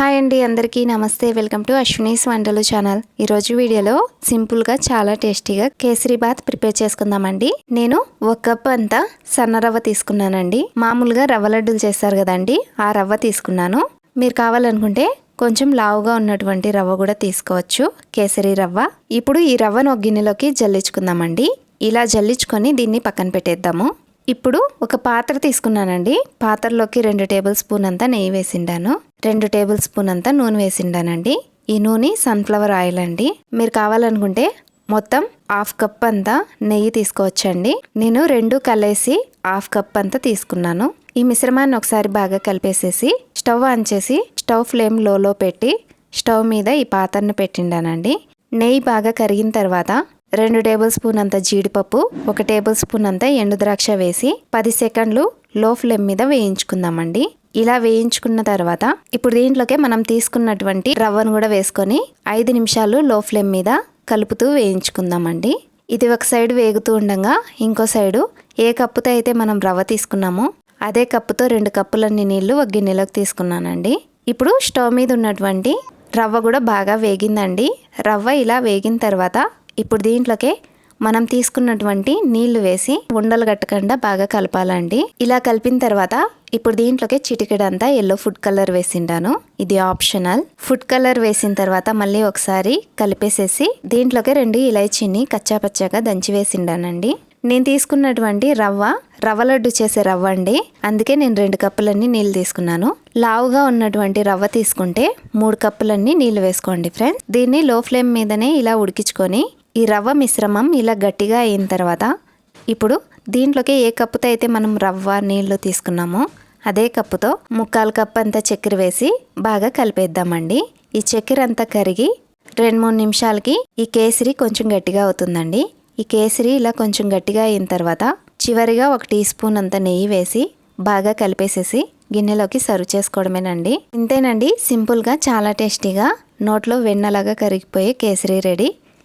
Hi అండి అందరికీ నమస్తే. వెల్కమ్ టు అశ్వినీస్ వంటలు ఛానల్. ఈరోజు వీడియోలో సింపుల్గా చాలా టేస్టీగా కేసరి బాత్ ప్రిపేర్ చేసుకుందామండి. నేను ఒక కప్ అంతా సన్న రవ్వ తీసుకున్నానండి. మామూలుగా రవ్వ లడ్డూలు చేస్తారు కదండి ఆ రవ్వ తీసుకున్నాను. మీరు కావాలనుకుంటే కొంచెం లావుగా ఉన్నటువంటి రవ్వ కూడా తీసుకోవచ్చు కేసరి రవ్వ. ఇప్పుడు ఈ రవ్వను ఒక గిన్నెలోకి జల్లించుకుందామండి. ఇలా జల్లించుకొని దీన్ని పక్కన పెట్టేద్దాము. ఇప్పుడు ఒక పాత్ర తీసుకున్నానండి. పాత్రలోకి రెండు టేబుల్ స్పూన్ అంతా నెయ్యి వేసిండాను. రెండు టేబుల్ స్పూన్ అంతా నూనె వేసిండానండి. ఈ నూనె సన్ఫ్లవర్ ఆయిల్ అండి. మీరు కావాలనుకుంటే మొత్తం హాఫ్ కప్ అంతా నెయ్యి తీసుకోవచ్చండి. నేను రెండు కలిసి హాఫ్ కప్ అంతా తీసుకున్నాను. ఈ మిశ్రమాన్ని ఒకసారి బాగా కలిపేసేసి స్టవ్ ఆన్ చేసి స్టవ్ ఫ్లేమ్ లోలో పెట్టి స్టవ్ మీద ఈ పాత్రను పెట్టిండానండి. నెయ్యి బాగా కరిగిన తర్వాత రెండు టేబుల్ స్పూన్ అంత జీడిపప్పు ఒక టేబుల్ స్పూన్ అంత ఎండు ద్రాక్ష వేసి పది సెకండ్లు లో ఫ్లేమ్ మీద వేయించుకుందామండి. ఇలా వేయించుకున్న తర్వాత ఇప్పుడు దీంట్లోకే మనం తీసుకున్నటువంటి రవ్వను కూడా వేసుకొని ఐదు నిమిషాలు లో ఫ్లేమ్ మీద కలుపుతూ వేయించుకుందామండి. ఇది ఒక సైడ్ వేగుతూ ఉండగా ఇంకో సైడు ఏ కప్పుతో అయితే మనం రవ్వ తీసుకున్నామో అదే కప్పుతో రెండు కప్పులన్నీ నీళ్ళు ఒక గిన్నెలోకి తీసుకున్నానండి. ఇప్పుడు స్టవ్ మీద ఉన్నటువంటి రవ్వ కూడా బాగా వేగిందండి. రవ్వ ఇలా వేగిన తర్వాత ఇప్పుడు దీంట్లోకే మనం తీసుకున్నటువంటి నీళ్ళు వేసి ఉండలు కట్టకుండా బాగా కలపాలండి. ఇలా కలిపిన తర్వాత ఇప్పుడు దీంట్లోకి చిటికెడంతా ఎల్లో ఫుడ్ కలర్ వేసిండాను. ఇది ఆప్షనల్ ఫుడ్ కలర్ వేసిన తర్వాత మళ్ళీ ఒకసారి కలిపేసేసి దీంట్లోకి రెండు ఇలైచీని కచ్చాపచ్చాగా దంచి వేసిండానండి. నేను తీసుకున్నటువంటి రవ్వ రవ్వ లడ్డు చేసే రవ్వ అండి. అందుకే నేను రెండు కప్పులన్నీ నీళ్ళు తీసుకున్నాను. లావుగా ఉన్నటువంటి రవ్వ తీసుకుంటే మూడు కప్పులన్నీ నీళ్ళు వేసుకోండి ఫ్రెండ్స్. దీన్ని లో ఫ్లేమ్ మీదనే ఇలా ఉడికించుకొని ఈ రవ్వ మిశ్రమం ఇలా గట్టిగా అయిన తర్వాత ఇప్పుడు దీంట్లోకి ఏ కప్పుతో అయితే మనం రవ్వ నీళ్ళు తీసుకున్నామో అదే కప్పుతో ముక్కాలు కప్పు అంతా చక్కెర వేసి బాగా కలిపేద్దామండి. ఈ చక్కెర అంతా కరిగి రెండు మూడు నిమిషాలకి ఈ కేసరి కొంచెం గట్టిగా అవుతుందండి. ఈ కేసరి ఇలా కొంచెం గట్టిగా అయిన తర్వాత చివరిగా ఒక టీ స్పూన్ అంత నెయ్యి వేసి బాగా కలిపేసేసి గిన్నెలోకి సర్వ్ చేసుకోవడమేనండి. ఇంతేనండి సింపుల్గా చాలా టేస్టీగా నోట్లో వెన్నలాగా కరిగిపోయే కేసరి రెడీ.